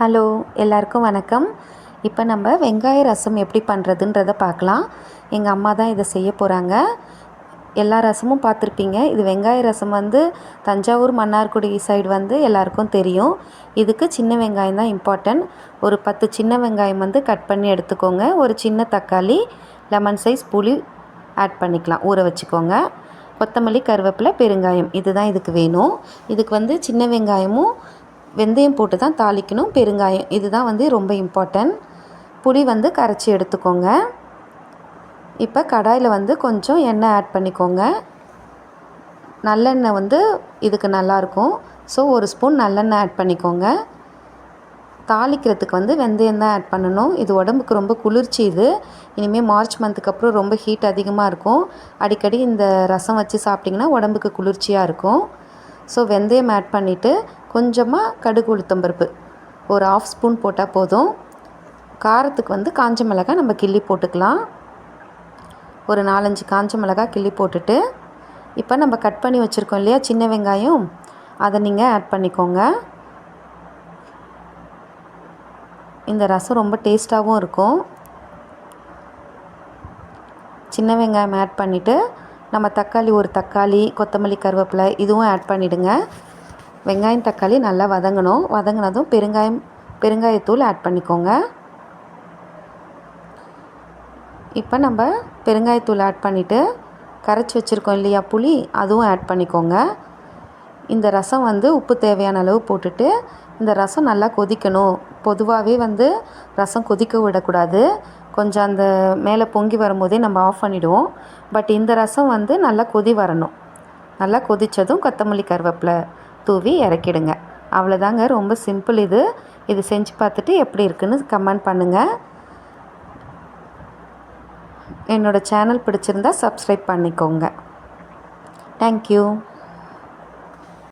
Hello எல்லாருக்கும் வணக்கம். இப்போ நம்ம வெங்காய ரசம் எப்படி பண்ணுறதுன்றத பார்க்கலாம். எங்கள் அம்மா தான் இதை செய்ய போகிறாங்க எல்லா ரசமும் பார்த்துருப்பீங்க. இது வெங்காய ரசம் வந்து தஞ்சாவூர் மன்னார்குடி சைடு வந்து எல்லாருக்கும் தெரியும். இதுக்கு சின்ன வெங்காயம் தான் இம்பார்ட்டன்ட் ஒரு பத்து சின்ன வெங்காயம் வந்து கட் பண்ணி எடுத்துக்கோங்க. ஒரு சின்ன தக்காளி லெமன் சைஸ் புளி ஆட் பண்ணிக்கலாம். ஊற வச்சுக்கோங்க. கொத்தமல்லி கருவேப்பிலை பெருங்காயம். இதுதான் இதுக்கு வேணும். இதுக்கு வந்து சின்ன வெங்காயமும் வெந்தயம் போட்டு தான் தாளிக்கணும். பெருங்காயம் இதுதான் வந்து ரொம்ப இம்பார்ட்டன்ட் புளி வந்து கரைச்சி எடுத்துக்கோங்க. இப்போ கடாயில் வந்து கொஞ்சம் எண்ணெய் ஆட் பண்ணிக்கோங்க. நல்லெண்ணெய் வந்து இதுக்கு நல்லாயிருக்கும் ஸோ ஒரு ஸ்பூன் நல்லெண்ணெய் ஆட் பண்ணிக்கோங்க. தாளிக்கிறதுக்கு வந்து வெந்தயம் தான் ஆட் பண்ணணும். இது உடம்புக்கு ரொம்ப குளிர்ச்சி இது. இனிமேல் மார்ச் மந்த்துக்கு அப்புறம் ரொம்ப ஹீட் அதிகமாக இருக்கும். அடிக்கடி இந்த ரசம் வச்சு சாப்பிட்டிங்கன்னா உடம்புக்கு குளிர்ச்சியாக இருக்கும். ஸோ வெந்தயம் ஆட் பண்ணிவிட்டு கொஞ்சமாக கடுகு உளுத்தம்பருப்பு. ஒரு ஆஃப் ஸ்பூன் போட்டால் போதும். காரத்துக்கு வந்து காஞ்ச மிளகாய் நம்ம கிள்ளி போட்டுக்கலாம். ஒரு நாலஞ்சு காஞ்ச மிளகாய் கிள்ளி போட்டுட்டு இப்போ நம்ம கட் பண்ணி வச்சுருக்கோம் இல்லையா சின்ன வெங்காயம்? அதை நீங்கள் ஆட் பண்ணிக்கோங்க. இந்த ரசம் ரொம்ப டேஸ்ட்டாகவும் இருக்கும். சின்ன வெங்காயம் ஆட் பண்ணிவிட்டு நம்ம தக்காளி ஒரு தக்காளி கொத்தமல்லி கருவேப்பிலை இதுவும் ஆட் பண்ணிவிடுங்க வெங்காயம் தக்காளி நல்லா வதங்கணும். வதங்கினதும் பெருங்காயம் பெருங்காயத்தூள் ஆட் பண்ணிக்கோங்க. இப்போ நம்ம பெருங்காயத்தூள் ஆட் பண்ணிவிட்டு கரைச்சி வச்சுருக்கோம் இல்லையா புளி அதுவும் ஆட் பண்ணிக்கோங்க. இந்த ரசம் வந்து உப்பு தேவையான அளவு போட்டுட்டு இந்த ரசம் நல்லா கொதிக்கணும். பொதுவாகவே வந்து ரசம் கொதிக்க விடக்கூடாது. கொஞ்சம் அந்த மேலே பொங்கி வரும்போதே நம்ம ஆஃப் பண்ணிவிடுவோம் பட் இந்த ரசம் வந்து நல்லா கொதி வரணும். நல்லா கொதித்ததும் கொத்தமல்லி கருவேப்பிலை தூவி இறக்கிடுங்க. அவ்வளோதாங்க. ரொம்ப சிம்பிள் இது. இது செஞ்சு பார்த்துட்டு எப்படி இருக்குன்னு கமெண்ட் பண்ணுங்கள் என்னோடய சேனல் பிடிச்சிருந்தா சப்ஸ்கிரைப் பண்ணிக்கோங்க. தேங்க்யூ